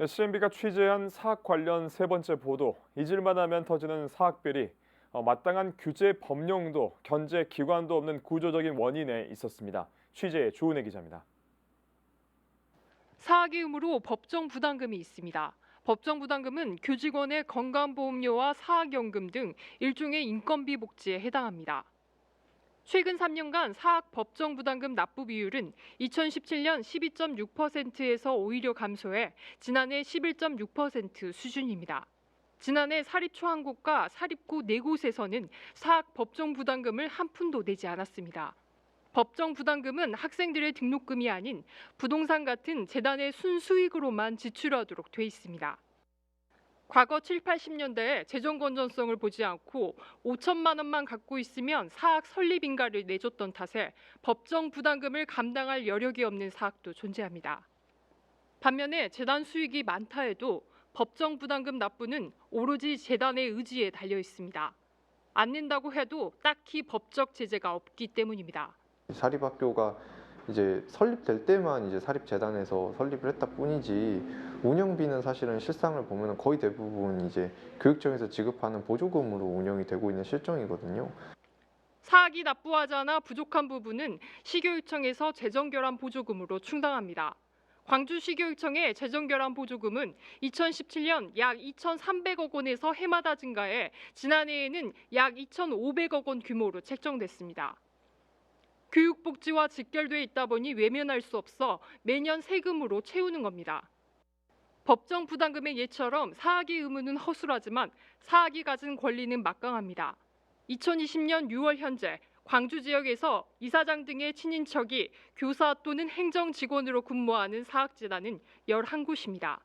CNB가 취재한 사학 관련 세 번째 보도, 잊을만 하면 터지는 사학 비리, 어, 마땅한 규제 법령도 견제 기관도 없는 구조적인 원인에 있었습니다. 취재의 조은혜 기자입니다. 사학의 의무로 법정 부담금이 있습니다. 법정 부담금은 교직원의 건강보험료와 사학연금 등 일종의 인건비 복지에 해당합니다. 최근 3년간 사학 법정 부담금 납부 비율은 2017년 12.6%에서 오히려 감소해 지난해 11.6% 수준입니다. 지난해 사립초 한 곳과 사립고 네 곳에서는 사학 법정 부담금을 한 푼도 내지 않았습니다. 법정 부담금은 학생들의 등록금이 아닌 부동산 같은 재단의 순수익으로만 지출하도록 돼 있습니다. 과거 7, 80년대에 재정 건전성을 보지 않고 5천만 원만 갖고 있으면 사학 설립 인가를 내줬던 탓에 법정 부담금을 감당할 여력이 없는 사학도 존재합니다. 반면에 재단 수익이 많다 해도 법정 부담금 납부는 오로지 재단의 의지에 달려 있습니다. 안 낸다고 해도 딱히 법적 제재가 없기 때문입니다. 사립학교가 이제 설립될 때만 이제 사립재단에서 설립을 했다 뿐이지 운영비는 사실은 실상을 보면 거의 대부분 이제 교육청에서 지급하는 보조금으로 운영이 되고 있는 실정이거든요. 사학이 납부하자나 부족한 부분은 시교육청에서 재정결함 보조금으로 충당합니다. 광주시교육청의 재정결함 보조금은 2017년 약 2,300억 원에서 해마다 증가해 지난해에는 약 2,500억 원 규모로 책정됐습니다. 교육복지와 직결돼 있다 보니 외면할 수 없어 매년 세금으로 채우는 겁니다. 법정 부담금의 예처럼 사학의 의무는 허술하지만 사학이 가진 권리는 막강합니다. 2020년 6월 현재 광주 지역에서 이사장 등의 친인척이 교사 또는 행정 직원으로 근무하는 사학재단은 11곳입니다.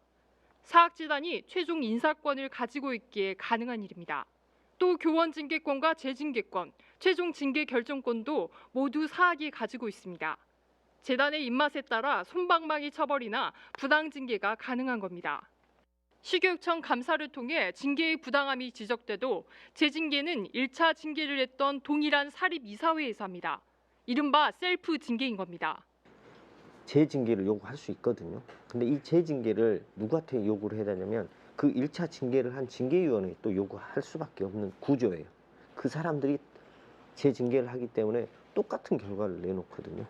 사학재단이 최종 인사권을 가지고 있기에 가능한 일입니다. 또 교원 징계권과 재징계권, 최종 징계 결정권도 모두 사학이 가지고 있습니다. 재단의 입맛에 따라 솜방망이 처벌이나 부당 징계가 가능한 겁니다. 시교육청 감사를 통해 징계의 부당함이 지적돼도 재징계는 1차 징계를 했던 동일한 사립 이사회에서 합니다. 이른바 셀프 징계인 겁니다. 재징계를 요구할 수 있거든요. 근데 이 재징계를 누구한테 요구를 해야 되냐면 그 1차 징계를 한 징계위원회에 또 요구할 수밖에 없는 구조예요. 그 사람들이 재징계를 하기 때문에 똑같은 결과를 내놓거든요.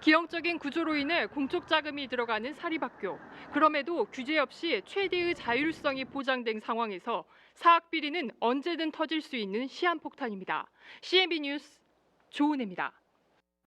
기형적인 구조로 인해 공적 자금이 들어가는 사립학교. 그럼에도 규제 없이 최대의 자율성이 보장된 상황에서 사학 비리는 언제든 터질 수 있는 시한폭탄입니다. CNB 뉴스 조은혜입니다.